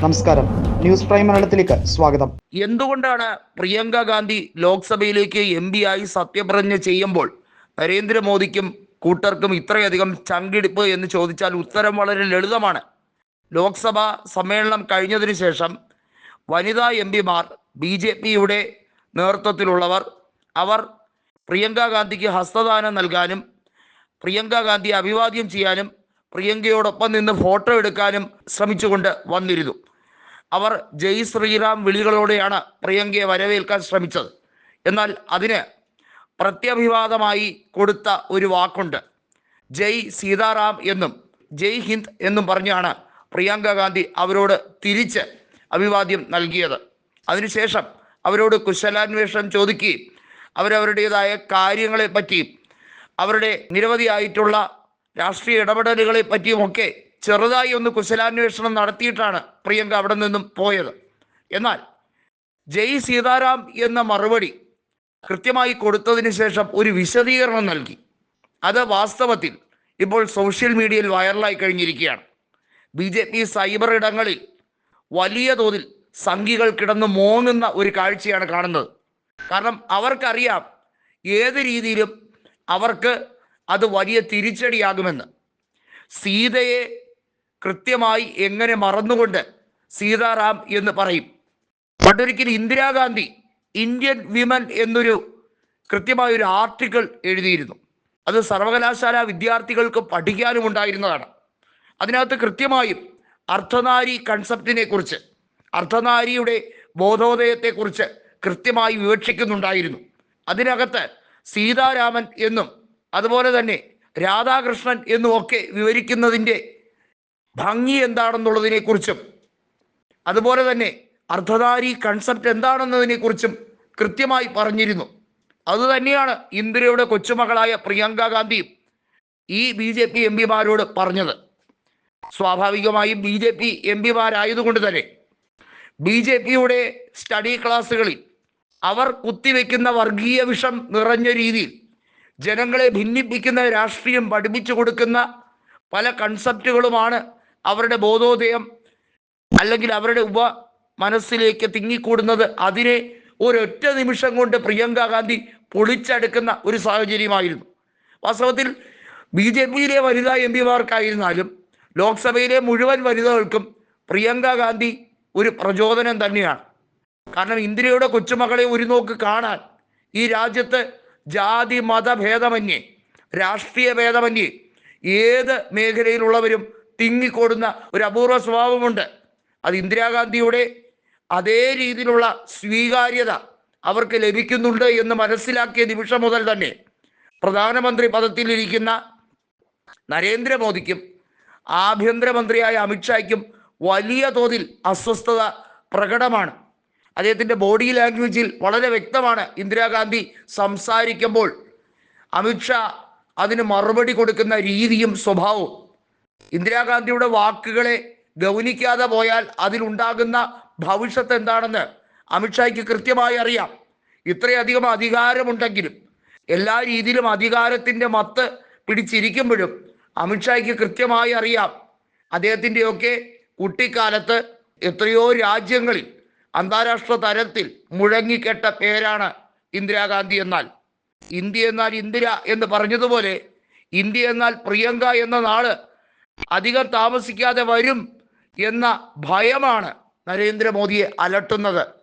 നമസ്കാരം. News prime മലയാളത്തിലേക്ക് സ്വാഗതം. എന്തുകൊണ്ടാണ് പ്രിയങ്ക ഗാന്ധി ലോക്സഭയിലേക്ക് എം പി ആയി സത്യപ്രതിജ്ഞ ചെയ്യുമ്പോൾ നരേന്ദ്രമോദിക്കും കൂട്ടർക്കും ഇത്രയധികം ചങ്കിടിപ്പ് എന്ന് ചോദിച്ചാൽ ഉത്തരം വളരെ ലളിതമാണ്. ലോക്സഭാ സമ്മേളനം കഴിഞ്ഞതിന് ശേഷം വനിതാ എം പിമാർ ബി ജെ പിയുടെ നേതൃത്വത്തിലുള്ളവർ അവർ പ്രിയങ്ക ഗാന്ധിക്ക് ഹസ്തദാനം നൽകാനും പ്രിയങ്ക ഗാന്ധിയെ അഭിവാദ്യം ചെയ്യാനും പ്രിയങ്കയോടൊപ്പം നിന്ന് ഫോട്ടോ എടുക്കാനും ശ്രമിച്ചുകൊണ്ട് വന്നിരുന്നു. അവർ ജയ് ശ്രീറാം വിളികളോടെയാണ് പ്രിയങ്കയെ വരവേൽക്കാൻ ശ്രമിച്ചത്. എന്നാൽ അതിന് പ്രത്യഭിവാദമായി കൊടുത്ത ഒരു വാക്കുണ്ട്. ജയ് സീതാറാം എന്നും ജയ് ഹിന്ദ് എന്നും പറഞ്ഞാണ് പ്രിയങ്ക ഗാന്ധി അവരോട് തിരിച്ച് അഭിവാദ്യം നൽകിയത്. അതിനുശേഷം അവരോട് കുശലാന്വേഷണം ചോദിക്കുകയും അവരവരുടേതായ കാര്യങ്ങളെ പറ്റിയും അവരുടെ നിരവധിയായിട്ടുള്ള രാഷ്ട്രീയ ഇടപെടലുകളെ പറ്റിയുമൊക്കെ ചെറുതായി ഒന്ന് കുശലാന്വേഷണം നടത്തിയിട്ടാണ് പ്രിയങ്ക അവിടെ നിന്നും പോയത്. എന്നാൽ ജയ് സീതാറാം എന്ന മറുപടി കൃത്യമായി കൊടുത്തതിന് ശേഷം ഒരു വിശദീകരണം നൽകി. അത് വാസ്തവത്തിൽ ഇപ്പോൾ സോഷ്യൽ മീഡിയയിൽ വൈറലായി കഴിഞ്ഞിരിക്കുകയാണ്. ബി ജെ പി സൈബർ ഇടങ്ങളിൽ വലിയ തോതിൽ സംഘികൾ കിടന്ന് മോങ്ങുന്ന ഒരു കാഴ്ചയാണ് കാണുന്നത്. കാരണം അവർക്കറിയാം ഏത് രീതിയിലും അവർക്ക് അത് വലിയ തിരിച്ചടിയാകുമെന്ന്. സീതയെ കൃത്യമായി എങ്ങനെ മറന്നുകൊണ്ട് സീതാറാം എന്ന് പറയും. പണ്ടൊരിക്കൽ ഇന്ദിരാഗാന്ധി ഇന്ത്യൻ വിമൻ എന്നൊരു കൃത്യമായ ഒരു ആർട്ടിക്കിൾ എഴുതിയിരുന്നു. അത് സർവകലാശാല വിദ്യാർത്ഥികൾക്ക് പഠിക്കാനും ഉണ്ടായിരുന്നതാണ്. അതിനകത്ത് കൃത്യമായും അർദ്ധനാരി കൺസെപ്റ്റിനെ കുറിച്ച് അർദ്ധനാരിയുടെ ബോധോദയത്തെക്കുറിച്ച് കൃത്യമായി വിവക്ഷിക്കുന്നുണ്ടായിരുന്നു. അതിനകത്ത് സീതാരാമൻ എന്നും അതുപോലെ തന്നെ രാധാകൃഷ്ണൻ എന്നും ഒക്കെ വിവരിക്കുന്നതിന്റെ ഭംഗി എന്താണെന്നുള്ളതിനെക്കുറിച്ചും അതുപോലെ തന്നെ അർദ്ധധാരി കൺസെപ്റ്റ് എന്താണെന്നതിനെക്കുറിച്ചും കൃത്യമായി പറഞ്ഞിരുന്നു. അതുതന്നെയാണ് ഇന്ദിരയുടെ കൊച്ചുമകളായ പ്രിയങ്ക ഗാന്ധിയും ഈ ബി ജെ പി എം പിമാരോട് പറഞ്ഞത്. സ്വാഭാവികമായും ബി ജെ പി എം പിമാരായതുകൊണ്ട് തന്നെ ബി ജെ പിയുടെ സ്റ്റഡി ക്ലാസ്സുകളിൽ അവർ കുത്തിവെക്കുന്ന വർഗീയ വിഷം നിറഞ്ഞ രീതിയിൽ ജനങ്ങളെ ഭിന്നിപ്പിക്കുന്ന രാഷ്ട്രീയം പഠിപ്പിച്ചു കൊടുക്കുന്ന പല കൺസെപ്റ്റുകളുമാണ് അവരുടെ ബോധോദയം അല്ലെങ്കിൽ അവരുടെ ഉപ മനസ്സിലേക്ക് തിങ്ങിക്കൂടുന്നത് അതിനെ ഒരൊറ്റ നിമിഷം കൊണ്ട് പ്രിയങ്ക ഗാന്ധി പൊളിച്ചെടുക്കുന്ന ഒരു സാഹചര്യമായിരുന്നു. വാസ്തവത്തിൽ ബി ജെ പിയിലെ വനിതാ എം പിമാർക്കായിരുന്നാലും ലോക്സഭയിലെ മുഴുവൻ വനിതകൾക്കും പ്രിയങ്ക ഗാന്ധി ഒരു പ്രചോദനം തന്നെയാണ്. കാരണം ഇന്ദിരയുടെ കൊച്ചുമകളെ ഒരു നോക്ക് കാണാൻ ഈ രാജ്യത്ത് ജാതി മത ഭേദമന്യേ രാഷ്ട്രീയ ഭേദമന്യേ ഏത് മേഖലയിലുള്ളവരും തിങ്ങിക്കൊടുന്ന ഒരു അപൂർവ സ്വഭാവമുണ്ട്. അത് ഇന്ദിരാഗാന്ധിയുടെ അതേ രീതിയിലുള്ള സ്വീകാര്യത അവർക്ക് ലഭിക്കുന്നുണ്ട് എന്ന് മനസ്സിലാക്കിയ നിമിഷം മുതൽ തന്നെ പ്രധാനമന്ത്രി പദത്തിലിരിക്കുന്ന നരേന്ദ്രമോദിക്കും ആഭ്യന്തരമന്ത്രിയായ അമിത്ഷായ്ക്കും വലിയ തോതിൽ അസ്വസ്ഥത പ്രകടമാണ്. അദ്ദേഹത്തിന്റെ ബോഡി ലാംഗ്വേജിൽ വളരെ വ്യക്തമാണ് ഇന്ദിരാഗാന്ധി സംസാരിക്കുമ്പോൾ. അമിത്ഷാ അതിന് മറുപടി കൊടുക്കുന്ന രീതിയും സ്വഭാവവും ഇന്ദിരാഗാന്ധിയുടെ വാക്കുകളെ ഗൗനിക്കാതെ പോയാൽ അതിലുണ്ടാകുന്ന ഭവിഷ്യത്ത് എന്താണെന്ന് അമിത്ഷായ്ക്ക് കൃത്യമായി അറിയാം. ഇത്രയധികം അധികാരമുണ്ടെങ്കിലും എല്ലാ രീതിയിലും അധികാരത്തിന്റെ മത്ത് പിടിച്ചിരിക്കുമ്പോഴും അമിത്ഷായ്ക്ക് കൃത്യമായി അറിയാം. അദ്ദേഹത്തിന്റെയൊക്കെ കുട്ടിക്കാലത്ത് എത്രയോ രാജ്യങ്ങളിൽ അന്താരാഷ്ട്ര തലത്തിൽ മുഴങ്ങിക്കെട്ട പേരാണ് ഇന്ദിരാഗാന്ധി എന്നാൽ. ഇന്ത്യ എന്നാൽ ഇന്ദിര എന്ന് പറഞ്ഞതുപോലെ ഇന്ത്യ എന്നാൽ പ്രിയങ്ക എന്ന നാൾ അധികം താമസിക്കാതെ വരും എന്ന ഭയമാണ് നരേന്ദ്രമോദിയെ അലട്ടുന്നത്.